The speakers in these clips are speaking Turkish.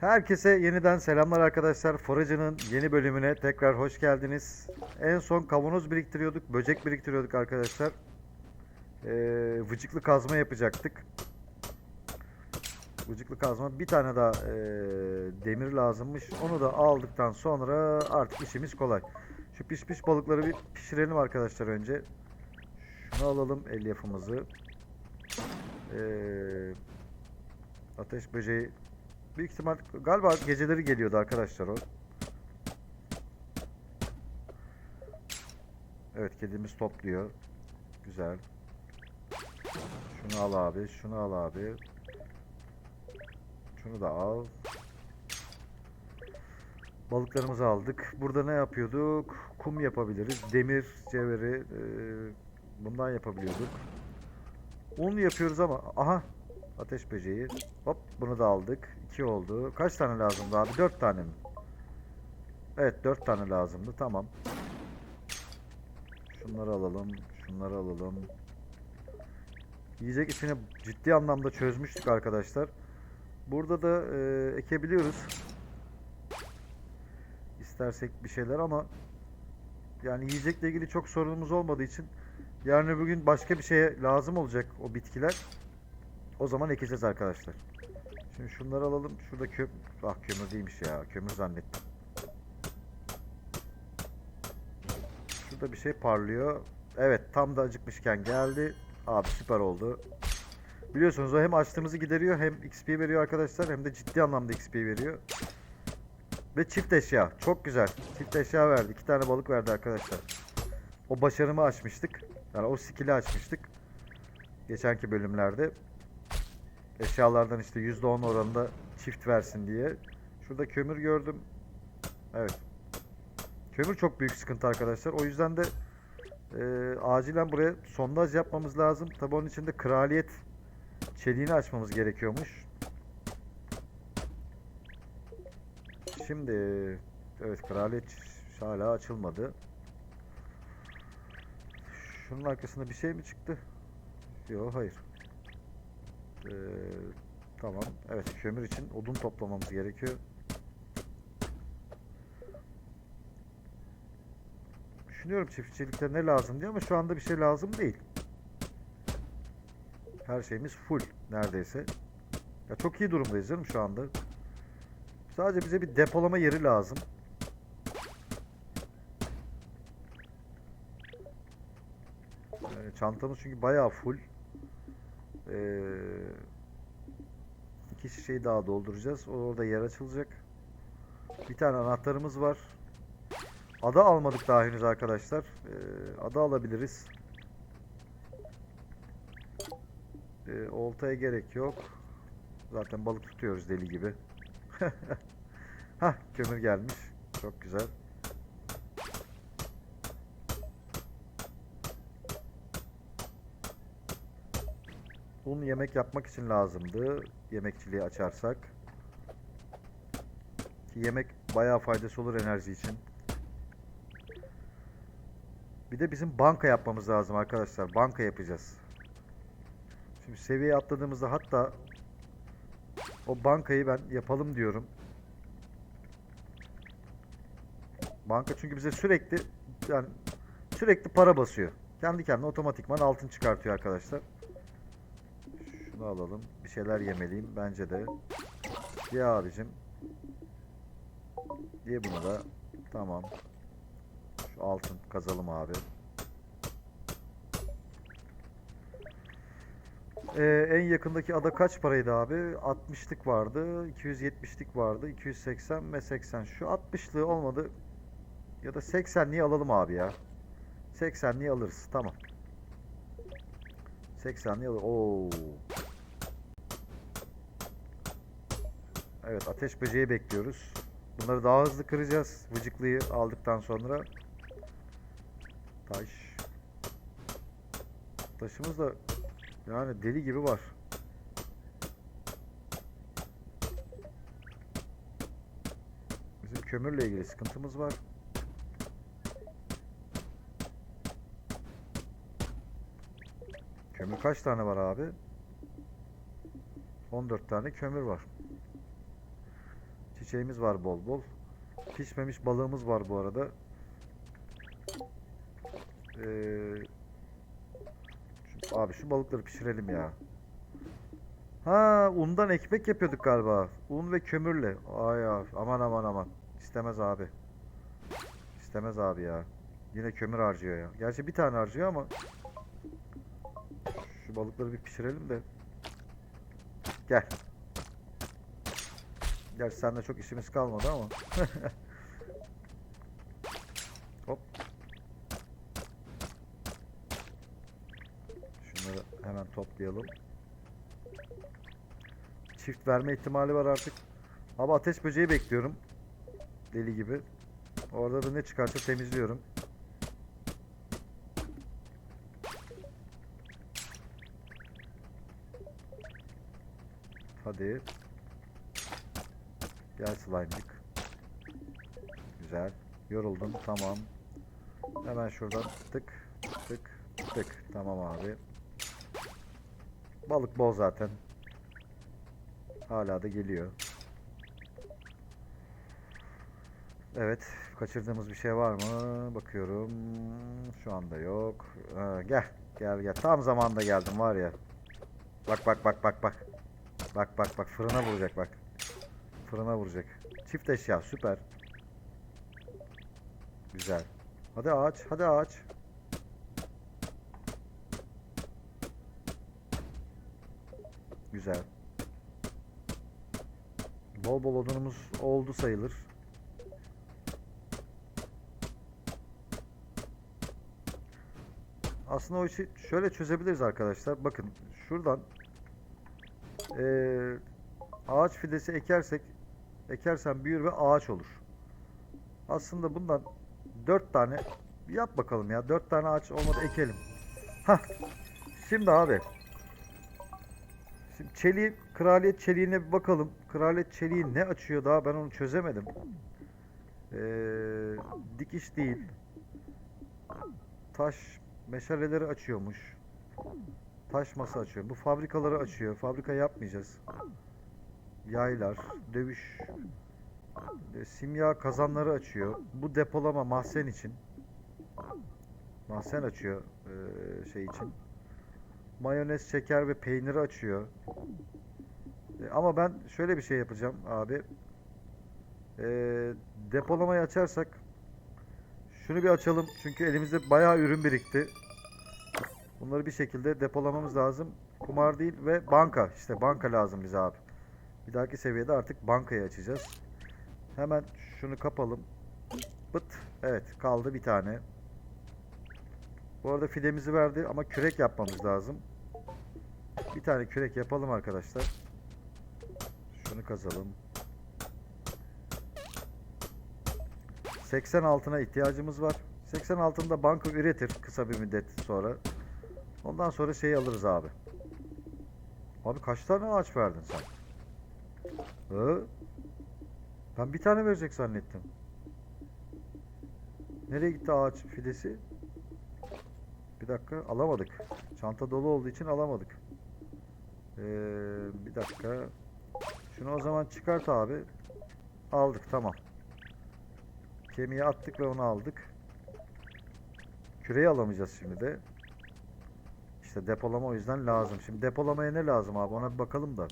Herkese yeniden selamlar arkadaşlar. Foracı'nın yeni bölümüne tekrar hoş geldiniz. En son kavanoz biriktiriyorduk, böcek biriktiriyorduk arkadaşlar. Ee, vıcıklı kazma yapacaktık. Vıcıklı kazma bir tane daha ee, demir lazımmış. Onu da aldıktan sonra artık işimiz kolay. Şu piş piş balıkları bir pişirelim arkadaşlar önce. Şunu alalım elyafımızı. Ee, ateş böceği Büyük ihtimal galiba geceleri geliyordu arkadaşlar o. Evet kedimiz topluyor. Güzel. Şunu al abi, şunu al abi. Şunu da al. Balıklarımızı aldık. Burada ne yapıyorduk? Kum yapabiliriz. Demir, cevheri e, bundan yapabiliyorduk. Un yapıyoruz ama aha ateş böceği. Hop bunu da aldık. 2 oldu. Kaç tane lazımdı abi? 4 tane mi? Evet 4 tane lazımdı. Tamam. Şunları alalım. Şunları alalım. Yiyecek işini ciddi anlamda çözmüştük arkadaşlar. Burada da e, ekebiliyoruz. İstersek bir şeyler ama yani yiyecekle ilgili çok sorunumuz olmadığı için yarın öbür gün başka bir şeye lazım olacak o bitkiler. O zaman ekeceğiz arkadaşlar. Şimdi şunları alalım. Şurada köm... Ah kömür değilmiş ya. Kömür zannettim. Şurada bir şey parlıyor. Evet tam da acıkmışken geldi. Abi süper oldu. Biliyorsunuz o hem açlığımızı gideriyor hem XP veriyor arkadaşlar hem de ciddi anlamda XP veriyor. Ve çift eşya. Çok güzel. Çift eşya verdi. İki tane balık verdi arkadaşlar. O başarımı açmıştık. Yani o skill'i açmıştık. Geçenki bölümlerde. Eşyalardan işte %10 oranında çift versin diye. Şurada kömür gördüm. Evet. Kömür çok büyük sıkıntı arkadaşlar. O yüzden de e, acilen buraya sondaj yapmamız lazım. Tabi onun için de kraliyet çeliğini açmamız gerekiyormuş. Şimdi evet kraliyet hala açılmadı. Şunun arkasında bir şey mi çıktı? Yok hayır. Ee, tamam. Evet kömür için odun toplamamız gerekiyor. Düşünüyorum çiftçilikte ne lazım diye ama şu anda bir şey lazım değil. Her şeyimiz full neredeyse. Ya çok iyi durumdayız canım şu anda. Sadece bize bir depolama yeri lazım. Çantamız çünkü bayağı full. Ee, iki şişeyi daha dolduracağız. Orada yer açılacak. Bir tane anahtarımız var. Ada almadık daha henüz arkadaşlar. Ee, ada alabiliriz. Ee, oltaya gerek yok. Zaten balık tutuyoruz deli gibi. Hah kömür gelmiş. Çok güzel. Un yemek yapmak için lazımdı. Yemekçiliği açarsak. Ki yemek bayağı faydası olur enerji için. Bir de bizim banka yapmamız lazım arkadaşlar. Banka yapacağız. Şimdi seviye atladığımızda hatta o bankayı ben yapalım diyorum. Banka çünkü bize sürekli yani sürekli para basıyor. Kendi kendine otomatikman altın çıkartıyor arkadaşlar. Şunu alalım. Bir şeyler yemeliyim bence de. Ye abicim. Ye bunu da. Tamam. Şu altın kazalım abi. Ee, en yakındaki ada kaç paraydı abi? 60'lık vardı, 270'lik vardı, 280 ve 80. Şu 60'lığı olmadı. Ya da 80'liği alalım abi ya. 80'liği alırız. Tamam. 80'liği alır. Oo. Evet, ateş böceği bekliyoruz. Bunları daha hızlı kıracağız. Vıcıklıyı aldıktan sonra. Taş. Taşımız da yani deli gibi var. Bizim kömürle ilgili sıkıntımız var. Kömür kaç tane var abi? 14 tane kömür var. Çiçeğimiz var bol bol. Pişmemiş balığımız var bu arada. Ee, şu- abi şu balıkları pişirelim ya. Ha undan ekmek yapıyorduk galiba. Un ve kömürle. Ay ya aman aman aman. İstemez abi. İstemez abi ya. Yine kömür harcıyor ya. Gerçi bir tane harcıyor ama şu balıkları bir pişirelim de. Gel. Gerçi seninle çok işimiz kalmadı ama. Hop. Şunları hemen toplayalım. Çift verme ihtimali var artık. Ama ateş böceği bekliyorum. Deli gibi. Orada da ne çıkarsa temizliyorum. Hadi. Gel slime'cık. Güzel. Yoruldum. Tamam. Hemen şuradan tık tık tık. Tamam abi. Balık bol zaten. Hala da geliyor. Evet. Kaçırdığımız bir şey var mı? Bakıyorum. Şu anda yok. Ha, gel. Gel gel. Tam zamanda geldim var ya. Bak bak bak bak bak. Bak bak bak fırına vuracak bak. Fırına vuracak. Çift eşya süper. Güzel. Hadi ağaç, hadi ağaç. Güzel. Bol bol odunumuz oldu sayılır. Aslında o işi şöyle çözebiliriz arkadaşlar. Bakın şuradan eee, ağaç fidesi ekersek ekersen büyür ve ağaç olur. Aslında bundan dört tane yap bakalım ya. Dört tane ağaç olmadı ekelim. Hah. Şimdi abi. Şimdi çeliği, kraliyet çeliğine bir bakalım. Kraliyet çeliği ne açıyor daha ben onu çözemedim. Ee, dikiş değil. Taş meşaleleri açıyormuş. Taş masa açıyor. Bu fabrikaları açıyor. Fabrika yapmayacağız. Yaylar, dövüş, e, simya kazanları açıyor. Bu depolama mahzen için. Mahzen açıyor e, şey için. Mayonez, şeker ve peyniri açıyor. E, ama ben şöyle bir şey yapacağım abi. E, depolamayı açarsak şunu bir açalım. Çünkü elimizde bayağı ürün birikti. Bunları bir şekilde depolamamız lazım. Kumar değil ve banka. İşte banka lazım bize abi. Bir dahaki seviyede artık bankayı açacağız. Hemen şunu kapalım. Bıt. Evet kaldı bir tane. Bu arada fidemizi verdi ama kürek yapmamız lazım. Bir tane kürek yapalım arkadaşlar. Şunu kazalım. 80 altına ihtiyacımız var. 80 altında banka üretir kısa bir müddet sonra. Ondan sonra şeyi alırız abi. Abi kaç tane ağaç verdin sen? Hı? Ben bir tane verecek zannettim. Nereye gitti ağaç fidesi? Bir dakika alamadık. Çanta dolu olduğu için alamadık. Ee, bir dakika. Şunu o zaman çıkart abi. Aldık tamam. Kemiği attık ve onu aldık. Küreyi alamayacağız şimdi de. İşte depolama o yüzden lazım. Şimdi depolamaya ne lazım abi ona bir bakalım da.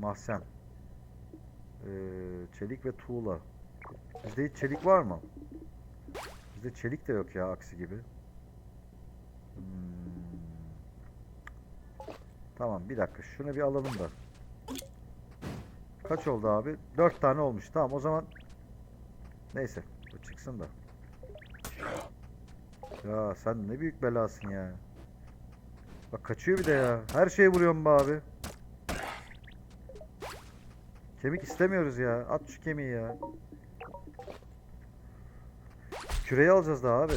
Mahzen. Ee, çelik ve tuğla. Bizde hiç çelik var mı? Bizde çelik de yok ya aksi gibi. Hmm. Tamam bir dakika şunu bir alalım da. Kaç oldu abi? 4 tane olmuş. Tamam o zaman neyse bu çıksın da. Ya sen ne büyük belasın ya. Bak kaçıyor bir de ya. Her şeye vuruyorum be abi. Kemik istemiyoruz ya. At şu kemiği ya. Küreyi alacağız daha abi.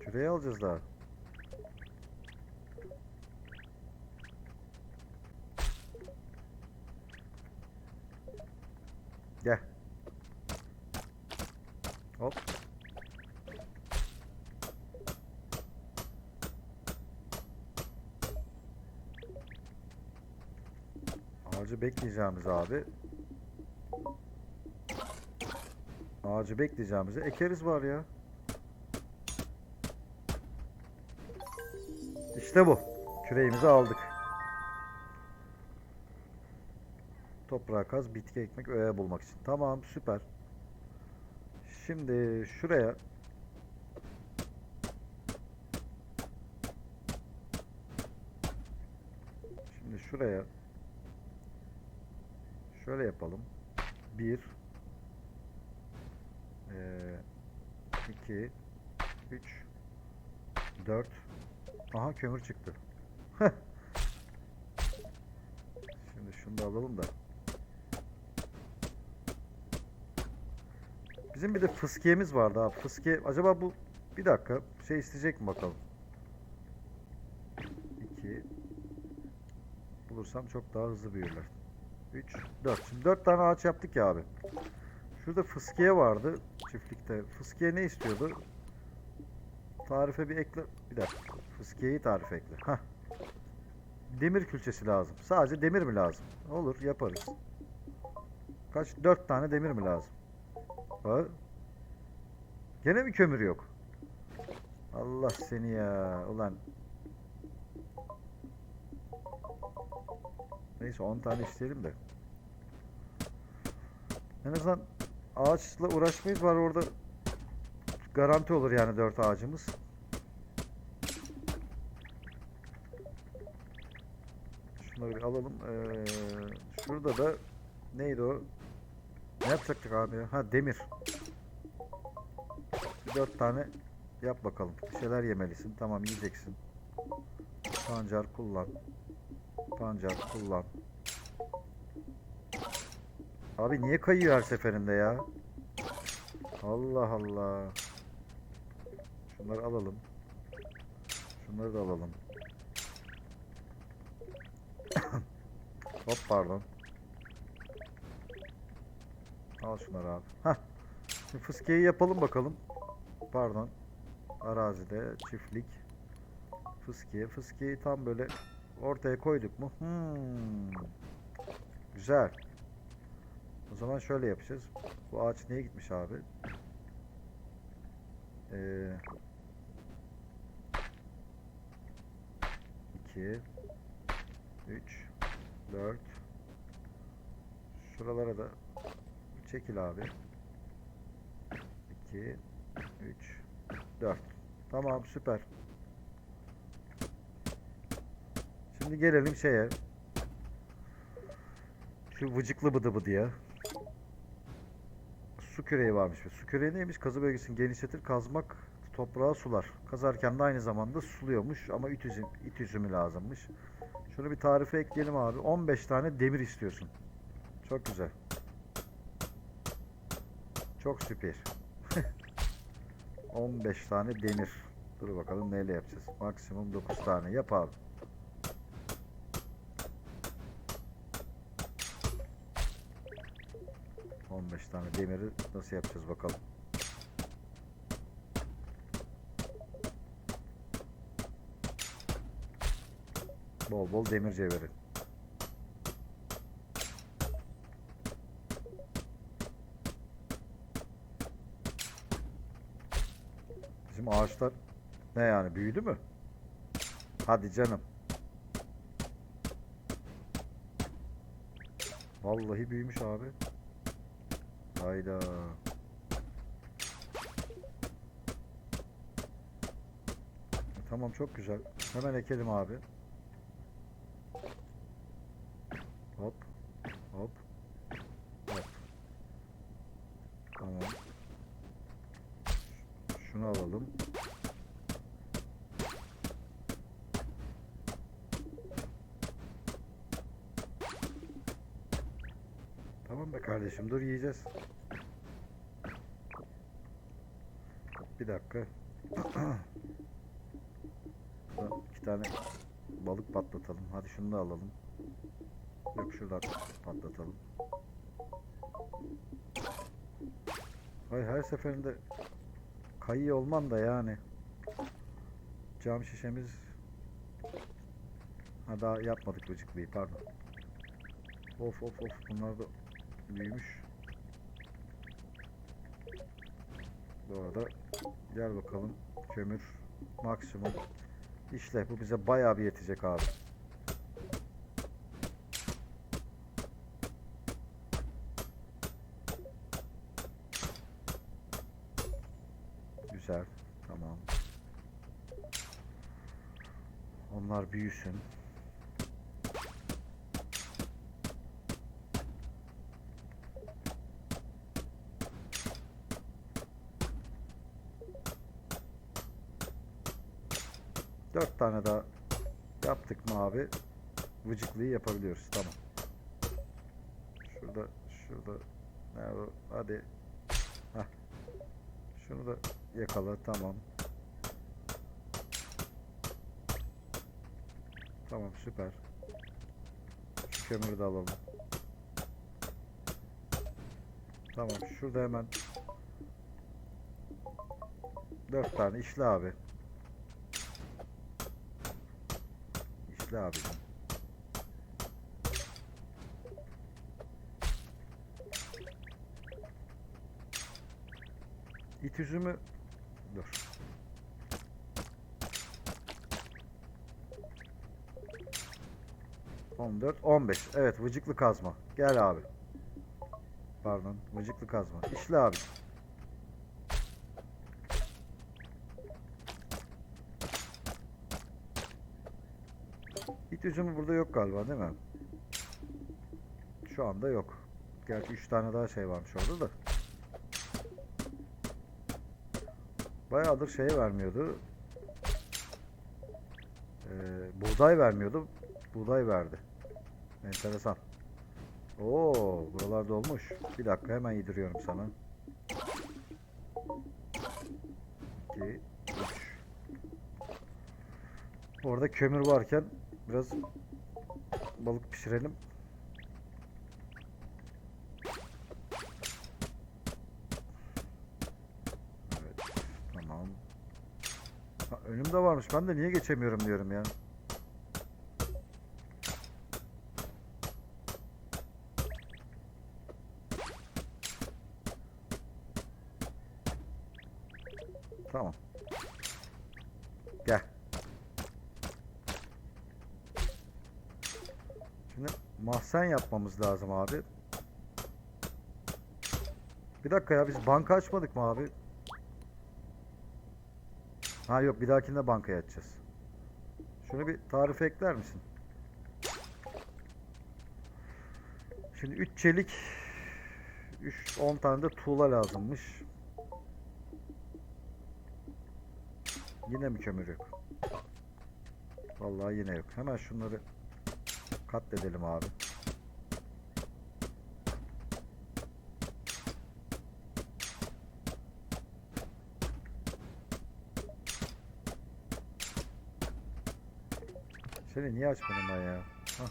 Küreyi alacağız daha. Gel. Hop. Ağacı bekleyeceğimiz abi. Ağacı bekleyeceğimize ekeriz var ya. İşte bu. Küreğimizi aldık. Toprağa kaz, bitki ekmek, öğe bulmak için. Tamam, süper. Şimdi şuraya Şimdi şuraya şöyle yapalım. 1 2 3 4 Aha kömür çıktı. Şimdi şunu da alalım da. Bizim bir de fıskiyemiz vardı abi. Fıskiye acaba bu bir dakika şey isteyecek mi bakalım. 2 Bulursam çok daha hızlı büyürler. 3 4. Şimdi 4 tane ağaç yaptık ya abi. Şurada fıskiye vardı çiftlikte. Fıskiye ne istiyordu? Tarife bir ekle. Bir dakika. Fıskiyeyi tarife ekle. Hah. Demir külçesi lazım. Sadece demir mi lazım? Olur yaparız. Kaç? 4 tane demir mi lazım? Ha? Gene mi kömür yok? Allah seni ya. Ulan. Neyse 10 tane isteyelim de. En azından ağaçla uğraşmayız var orada garanti olur yani 4 ağacımız. Şunları alalım. Ee, şurada da neydi o? Ne yapacaktık abi? Ha demir. Bir dört tane yap bakalım. Bir şeyler yemelisin. Tamam yiyeceksin. Pancar kullan. Pancar kullan. Abi niye kayıyor her seferinde ya? Allah Allah. Şunları alalım. Şunları da alalım. Hop pardon. Al şunları abi. Hah. Şimdi fıskiyeyi yapalım bakalım. Pardon. Arazide çiftlik. Fıskiye. Fıskiyeyi tam böyle ortaya koyduk mu? Hmm. Güzel. O zaman şöyle yapacağız. Bu ağaç niye gitmiş abi? Ee, 2 3 4 Şuralara da çekil abi. 2 3 4 Tamam süper. Şimdi gelelim şeye. Şu vıcıklı bıdı bıdıya. Su küreği varmış. Su küreği neymiş? Kazı bölgesini genişletir, kazmak toprağı sular. Kazarken de aynı zamanda suluyormuş ama it, üzüm, it üzümü lazımmış. Şunu bir tarife ekleyelim abi. 15 tane demir istiyorsun. Çok güzel. Çok süper. 15 tane demir. Dur bakalım neyle yapacağız. Maksimum 9 tane. Yap abi. On beş tane demiri nasıl yapacağız bakalım. Bol bol demir cevheri. Bizim ağaçlar ne yani büyüdü mü? Hadi canım. Vallahi büyümüş abi. Hayda. Tamam çok güzel. Hemen ekelim abi. Tamam be kardeşim dur yiyeceğiz. Bir dakika. İki tane balık patlatalım. Hadi şunu da alalım. Yok şuradan patlatalım. Hay her seferinde kayıyor olman da yani. Cam şişemiz Ha daha yapmadık bıcıklıyı pardon. Of of of bunlar da büyümüş. Bu arada gel bakalım kömür maksimum işle bu bize bayağı bir yetecek abi. Güzel tamam. Onlar büyüsün. Dört tane daha yaptık mı abi? Vıcıklıyı yapabiliyoruz. Tamam. Şurada, şurada. Nerede? Hadi. Hah. Şunu da yakala. Tamam. Tamam süper. Şu kömürü de alalım. Tamam şurada hemen dört tane işle abi. İşle abi. İt üzümü dur. On dört, on beş. Evet, vıcıklı kazma. Gel abi. Pardon, vıcıklı kazma. İşle abi. Üzümü burada yok galiba değil mi? Şu anda yok. Gerçi 3 tane daha şey varmış orada da. Bayağıdır şey vermiyordu. Ee, buğday vermiyordu. Buğday verdi. Enteresan. Oo, buralarda olmuş. Bir dakika hemen yediriyorum sana. 2 3 Orada kömür varken biraz balık pişirelim. Evet, tamam. Ha, önümde varmış. Ben de niye geçemiyorum diyorum ya. 80 yapmamız lazım abi. Bir dakika ya biz banka açmadık mı abi? Ha yok bir dahakinde bankaya açacağız. Şunu bir tarife ekler misin? Şimdi 3 çelik 3 10 tane de tuğla lazımmış. Yine mi kömür yok? Vallahi yine yok. Hemen şunları katledelim abi. Seni niye açmadım ben ya? Hah.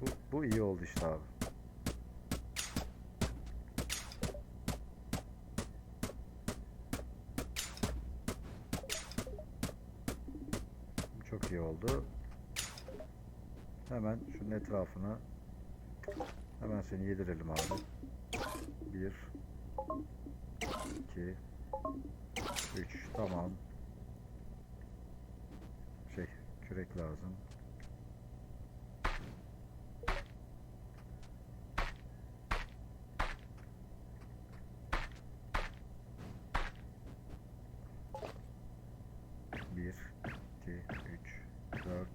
Bu, bu iyi oldu işte abi. Çok iyi oldu. Hemen şunun etrafına seni yedirelim abi. Bir, iki, üç. Tamam. Şey, kürek lazım. Bir, iki, üç, dört,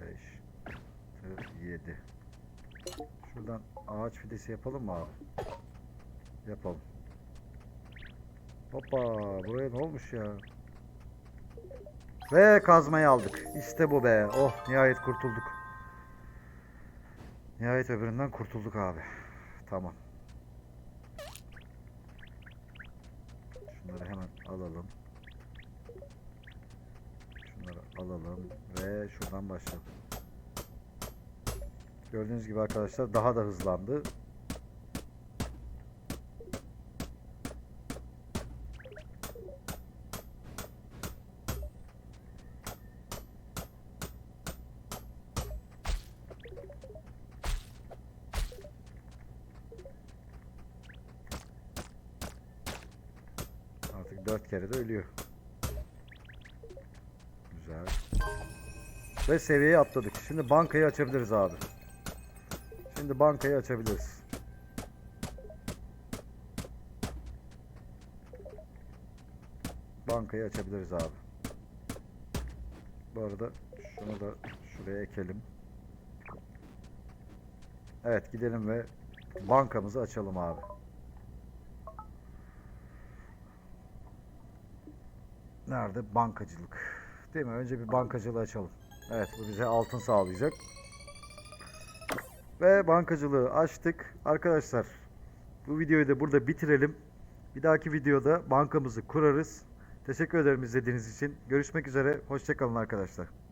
beş, altı, yedi. Ağaç fidesi yapalım mı abi? Yapalım. Hoppa buraya ne olmuş ya? Ve kazmayı aldık. İşte bu be. Oh nihayet kurtulduk. Nihayet öbüründen kurtulduk abi. Tamam. Şunları hemen alalım. Şunları alalım ve şuradan başlayalım. Gördüğünüz gibi arkadaşlar daha da hızlandı. Artık dört kere de ölüyor. Güzel. Ve seviyeyi atladık. Şimdi bankayı açabiliriz abi. Şimdi bankayı açabiliriz. Bankayı açabiliriz abi. Bu arada şunu da şuraya ekelim. Evet gidelim ve bankamızı açalım abi. Nerede? Bankacılık. Değil mi? Önce bir bankacılığı açalım. Evet bu bize altın sağlayacak. Ve bankacılığı açtık. Arkadaşlar bu videoyu da burada bitirelim. Bir dahaki videoda bankamızı kurarız. Teşekkür ederim izlediğiniz için. Görüşmek üzere. Hoşçakalın arkadaşlar.